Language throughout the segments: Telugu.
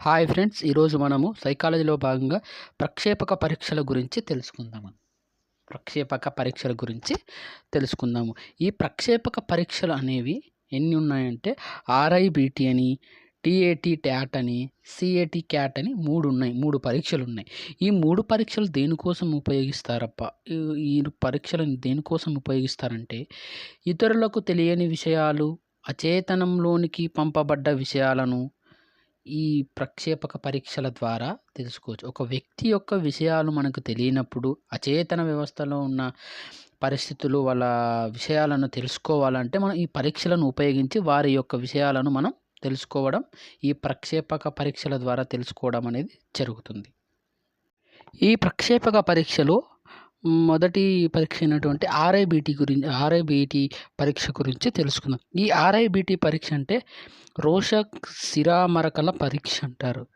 హాయ్ ఫ్రెండ్స్ ఈరోజు మనము సైకాలజీలో భాగంగా ప్రక్షేపక పరీక్షల గురించి తెలుసుకుందాము. ప్రక్షేపక పరీక్షల గురించి తెలుసుకుందాము. ఈ ప్రక్షేపక పరీక్షలు అనేవి ఎన్ని ఉన్నాయంటే ఆర్ఐబిటి అని టీఏటీ ట్యాట్ అని సిఏటి క్యాట్ అని మూడు ఉన్నాయి మూడు పరీక్షలు ఉన్నాయి. ఈ మూడు పరీక్షలు దేనికోసం ఉపయోగిస్తారప్ప ఈ- ఈ పరీక్షలను దేనికోసం ఉపయోగిస్తారంటే ఇతరులకు తెలియని విషయాలు అచేతనంలోనికి పంపబడ్డ విషయాలను ఈ ప్రక్షేపక పరీక్షల ద్వారా తెలుసుకోవచ్చు. ఒక వ్యక్తి యొక్క విషయాలు మనకు తెలియనప్పుడు అచేతన వ్యవస్థలో ఉన్న పరిస్థితులు వాళ్ళ విషయాలను తెలుసుకోవాలంటే మనం ఈ పరీక్షలను ఉపయోగించి వారి యొక్క విషయాలను మనం తెలుసుకోవడం ఈ ప్రక్షేపక పరీక్షల ద్వారా తెలుసుకోవడం అనేది జరుగుతుంది. ఈ ప్రక్షేపక పరీక్షలు మొదటి పరీక్ష అయినటువంటి ఆర్ఐబిటి గురించి ఆర్ఐబిటి పరీక్ష గురించి తెలుసుకుందాం. ఈ ఆర్ఐబిటి పరీక్ష అంటే రోషక్ సిరామరకల పరీక్ష అంటారు.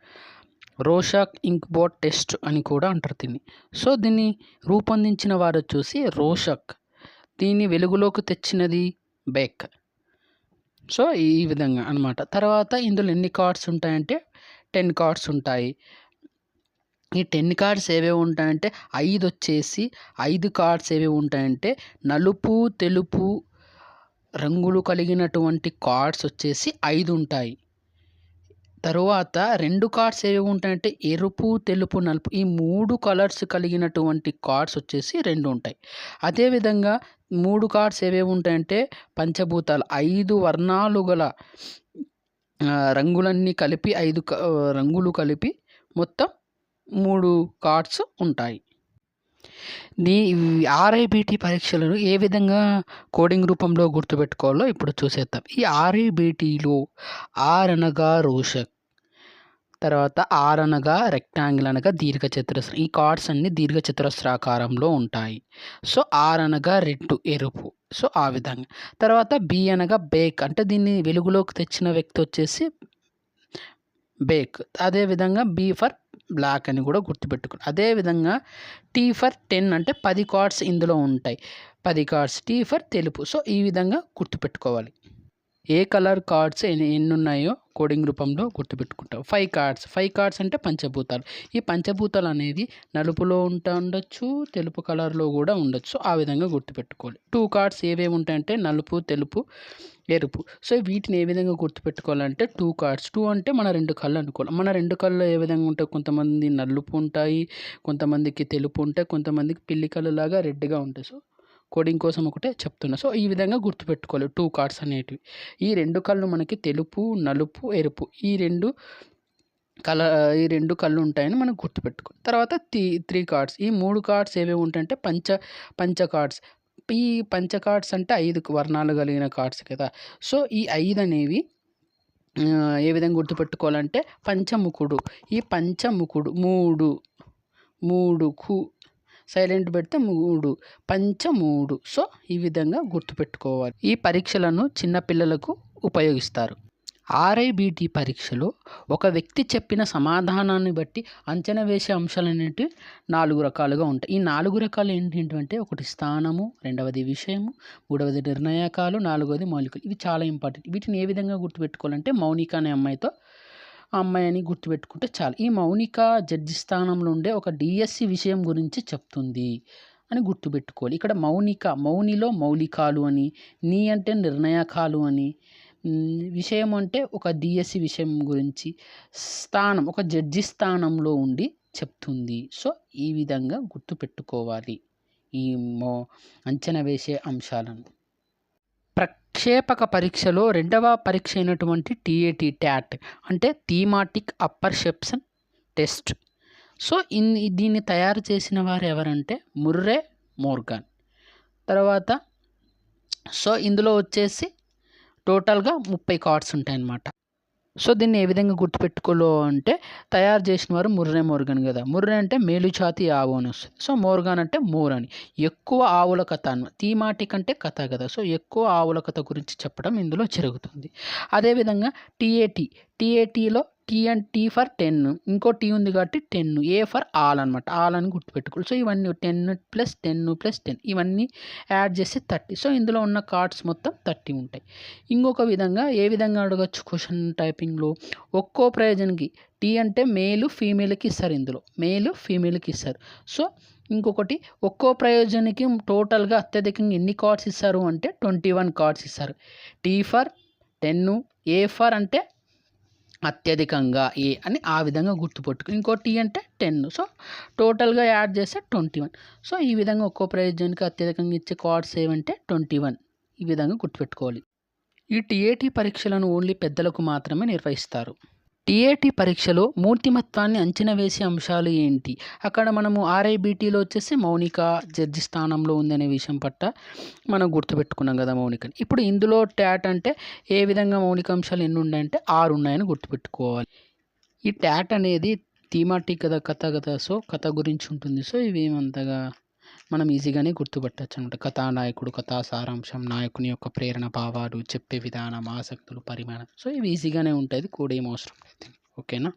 రోషక్ ఇంక్బోట్ టెస్ట్ అని కూడా అంటారు దీన్ని. సో దీన్ని రూపొందించిన వారు వచ్చేసి రోషక్. దీన్ని వెలుగులోకి తెచ్చినది బేక్. సో ఈ విధంగా అన్నమాట. తర్వాత ఇందులో ఎన్ని కార్డ్స్ ఉంటాయంటే టెన్ కార్డ్స్ ఉంటాయి. ఈ టెన్ కార్డ్స్ ఏవేవి ఉంటాయంటే ఐదు వచ్చేసి ఐదు కార్డ్స్ ఏవేవి ఉంటాయంటే నలుపు తెలుపు రంగులు కలిగినటువంటి కార్డ్స్ వచ్చేసి ఐదు ఉంటాయి తరువాత రెండు కార్డ్స్ ఏవి ఉంటాయంటే ఎరుపు తెలుపు నలుపు ఈ మూడు కలర్స్ కలిగినటువంటి కార్డ్స్ వచ్చేసి రెండు ఉంటాయి అదేవిధంగా మూడు కార్డ్స్ ఏవేవి ఉంటాయంటే పంచభూతాలు ఐదు వర్ణాలు గల రంగులన్నీ కలిపి ఐదు రంగులు కలిపి మొత్తం మూడు కార్డ్స్ ఉంటాయి. దీ ఆర్ఐబిటి పరీక్షలను ఏ విధంగా కోడింగ్ రూపంలో గుర్తుపెట్టుకోవాలో ఇప్పుడు చూసేద్దాం. ఈ ఆర్ఐబిటిలో ఆర్ అనగా రోషక్ తర్వాత ఆర్ అనగా రెక్టాంగిల్ అనగా దీర్ఘ ఈ కార్డ్స్ అన్ని దీర్ఘ చతురస్రాకారంలో ఉంటాయి. సో ఆర్ అనగా రెడ్ ఎరుపు. సో ఆ విధంగా. తర్వాత బి అనగా బేక్. అంటే దీన్ని వెలుగులోకి తెచ్చిన వ్యక్తి వచ్చేసి బేక్. అదేవిధంగా బి ఫర్ బ్లాక్ అని కూడా గుర్తుపెట్టుకోండి అదేవిధంగా టీ ఫర్ టెన్ అంటే పది కార్డ్స్ ఇందులో ఉంటాయి. పది కార్డ్స్ టీ ఫర్ తెలుపు. సో ఈ విధంగా గుర్తుపెట్టుకోవాలి. ఏ కలర్ కార్డ్స్ ఎన్ని ఎన్ని ఉన్నాయో కోడింగ్ రూపంలో గుర్తుపెట్టుకుంటాం. ఫైవ్ కార్డ్స్ ఫైవ్ కార్డ్స్ అంటే పంచభూతాలు. ఈ పంచభూతాలు అనేది నలుపులో ఉంటా ఉండొచ్చు తెలుపు కలర్లో కూడా ఉండొచ్చు. ఆ విధంగా గుర్తుపెట్టుకోవాలి. టూ కార్డ్స్ ఏవేవి ఉంటాయంటే నలుపు తెలుపు ఎరుపు. సో వీటిని ఏ విధంగా గుర్తుపెట్టుకోవాలంటే టూ కార్డ్స్. టూ అంటే మన రెండు కళ్ళు అనుకోవాలి. మన రెండు కళ్ళు ఏ విధంగా ఉంటాయి? కొంతమంది నలుపు ఉంటాయి కొంతమందికి తెలుపు ఉంటాయి కొంతమందికి పిల్లి కళ్ళు లాగా రెడ్గా ఉంటాయి. సో కోడింగ్ కోసం ఒకటే చెప్తున్నా. సో ఈ విధంగా గుర్తుపెట్టుకోవాలి. టూ కార్డ్స్ అనేటివి. ఈ రెండు కళ్ళు మనకి తెలుపు నలుపు ఎరుపు ఈ రెండు కల ఈ రెండు కళ్ళు ఉంటాయని మనం గుర్తుపెట్టుకోవాలి తర్వాత త్రీ త్రీ కార్డ్స్. ఈ మూడు కార్డ్స్ ఏవేవి ఉంటాయంటే పంచ పంచ కార్డ్స్. ఈ పంచ కార్డ్స్ అంటే ఐదు వర్ణాలు కలిగిన కార్డ్స్ కదా. సో ఈ ఐదు అనేవి ఏ విధంగా గుర్తుపెట్టుకోవాలంటే పంచముఖుడు ఈ పంచముఖుడు మూడు మూడు కు సైలెంట్ పెడితే మూడు పంచ మూడు. సో ఈ విధంగా గుర్తుపెట్టుకోవాలి. ఈ పరీక్షలను చిన్నపిల్లలకు ఉపయోగిస్తారు. ఆర్ఐబిటి పరీక్షలో ఒక వ్యక్తి చెప్పిన సమాధానాన్ని బట్టి అంచనా వేసే అంశాలు నాలుగు రకాలుగా ఉంటాయి. ఈ నాలుగు రకాలు ఏంటంటే ఒకటి స్థానము రెండవది విషయము మూడవది నిర్ణయకాలు నాలుగవది మౌలికలు ఇవి చాలా ఇంపార్టెంట్. వీటిని ఏ విధంగా గుర్తుపెట్టుకోవాలంటే మౌనిక అనే అమ్మాయితో ఆ అమ్మాయి అని గుర్తుపెట్టుకుంటే చాలు. ఈ మౌనిక జడ్జి స్థానంలో ఉండే ఒక డిఎస్సి విషయం గురించి చెప్తుంది అని గుర్తుపెట్టుకోవాలి. ఇక్కడ మౌనిక మౌనిలో మౌలికాలు అని నీ అంటే నిర్ణయకాలు అని విషయం అంటే ఒక డిఎస్సి విషయం గురించి స్థానం ఒక జడ్జి స్థానంలో ఉండి చెప్తుంది. సో ఈ విధంగా గుర్తుపెట్టుకోవాలి ఈ మో అంచనా వేసే అంశాలను. ప్రక్షేపక పరీక్షలో రెండవ పరీక్ష అయినటువంటి టీఏటీ ట్యాట్ అంటే thematic apperception test. So in దీన్ని తయారు చేసిన వారు ఎవరంటే ముర్రే మోర్గాన్. తర్వాత సో ఇందులో వచ్చేసి టోటల్గా ముప్పై కార్డ్స్ ఉంటాయన్నమాట. సో దీన్ని ఏ విధంగా గుర్తుపెట్టుకోలో అంటే తయారు చేసిన వారు ముర్రే మోర్గన్ కదా. ముర్రే అంటే మేలుఛాతి ఆవు అని వస్తుంది. సో మోర్గాన్ అంటే మోర్ అని. ఎక్కువ ఆవుల కథ అన్న థీమాటిక్ అంటే కథ కదా. సో ఎక్కువ ఆవుల కథ గురించి చెప్పడం ఇందులో జరుగుతుంది. అదేవిధంగా TAT టీఏటీలో T and T for ten ఇంకో టీ ఉంది కాబట్టి టెన్ ఏ ఫర్ ఆల్ అనమాట ఆల్ అని గుర్తుపెట్టుకోవాలి. సో ఇవన్నీ ten plus ten plus ten ఇవన్నీ యాడ్ చేస్తే థర్టీ. సో ఇందులో ఉన్న కార్డ్స్ మొత్తం థర్టీ ఉంటాయి. ఇంకొక విధంగా ఏ విధంగా అడగచ్చు క్వశ్చన్ టైపింగ్లో? ఒక్కో ప్రయోజనకి టీ అంటే మేలు ఫీమేల్కి ఇస్తారు ఇందులో. మేలు ఫీమేల్కి ఇస్తారు. సో ఇంకొకటి ఒక్కో ప్రయోజనకి టోటల్గా అత్యధికంగా ఎన్ని కార్డ్స్ ఇస్తారు అంటే ట్వంటీ వన్ కార్డ్స్ ఇస్తారు. T for ten A for అంటే అత్యధికంగా ఏ అని ఆ విధంగా గుర్తుపెట్టుకు ఇంకో టీ అంటే టెన్. సో టోటల్గా యాడ్ చేస్తే ట్వంటీ వన్. సో ఈ విధంగా ఒక్కో ప్రయోజనానికి అత్యధికంగా ఇచ్చే కార్డ్స్ ఏమంటే ట్వంటీ వన్. ఈ విధంగా గుర్తుపెట్టుకోవాలి. ఈ టీఏటీ పరీక్షలను ఓన్లీ పెద్దలకు మాత్రమే నిర్వహిస్తారు. టీఏటీ పరీక్షలో మూర్తిమత్వాన్ని అంచనా వేసే అంశాలు ఏంటి? అక్కడ మనము ఆర్ఐబిటీలో వచ్చేసి మౌనిక జడ్జి స్థానంలో ఉందనే విషయం పట్ల మనం గుర్తుపెట్టుకున్నాం కదా మౌనికని. ఇప్పుడు ఇందులో ట్యాట్ అంటే ఏ విధంగా మౌలిక అంశాలు ఎన్ని ఉన్నాయంటే ఆరు ఉన్నాయని గుర్తుపెట్టుకోవాలి. ఈ ట్యాట్ అనేది థీమాటిక్ కదా కథ కదా సో కథ గురించి ఉంటుంది. సో ఇవి మనం ఈజీగానే గుర్తుపట్టచ్చు అనమాట కథానాయకుడు కథా సారాంశం నాయకుని యొక్క ప్రేరణ భావాలు చెప్పే విధానం ఆసక్తులు పరిమాణం. సో ఇవి ఈజీగానే ఉంటుంది కూడా ఏం అవసరం లేదు. ఓకేనా?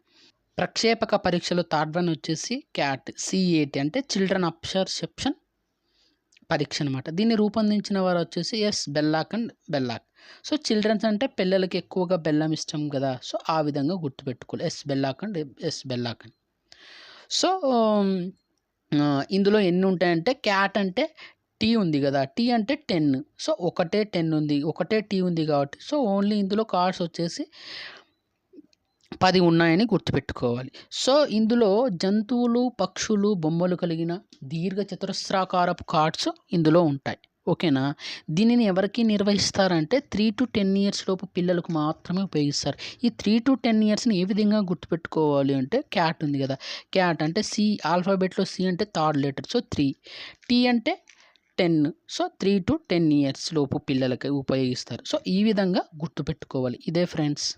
ప్రక్షేపక పరీక్షలు థర్డ్ వన్ వచ్చేసి క్యాట్ సిఏటి అంటే చిల్డ్రన్ అబ్సర్సెప్షన్ పరీక్ష అనమాట. దీన్ని రూపొందించిన వారు వచ్చేసి S Bellak and Bellak. So children's అంటే పిల్లలకి ఎక్కువగా బెల్లం ఇష్టం కదా. సో ఆ విధంగా గుర్తుపెట్టుకోవాలి. S Bellak and S Bellak and so ఇందులో ఎన్ని ఉంటాయంటే క్యాట్ అంటే టీ ఉంది కదా టీ అంటే టెన్. సో ఒకటే టెన్ ఉంది ఒకటే టీ ఉంది కాబట్టి సో ఓన్లీ ఇందులో కార్డ్స్ వచ్చేసి పది ఉన్నాయని గుర్తుపెట్టుకోవాలి. సో ఇందులో జంతువులు పక్షులు బొమ్మలు కలిగిన దీర్ఘ చతురస్రాకారపు కార్డ్స్ ఇందులో ఉంటాయి. ఓకేనా? దీనిని ఎవరికి నిర్వహిస్తారంటే త్రీ టు టెన్ ఇయర్స్ లోపు పిల్లలకు మాత్రమే ఉపయోగిస్తారు. ఈ త్రీ టు టెన్ ఇయర్స్ని ఏ విధంగా గుర్తుపెట్టుకోవాలి అంటే క్యాట్ ఉంది కదా. క్యాట్ అంటే సి ఆల్ఫాబెట్లో సి అంటే third letter so three T అంటే ten so three to ten years లోపు పిల్లలకి ఉపయోగిస్తారు. సో ఈ విధంగా గుర్తుపెట్టుకోవాలి. ఇదే ఫ్రెండ్స్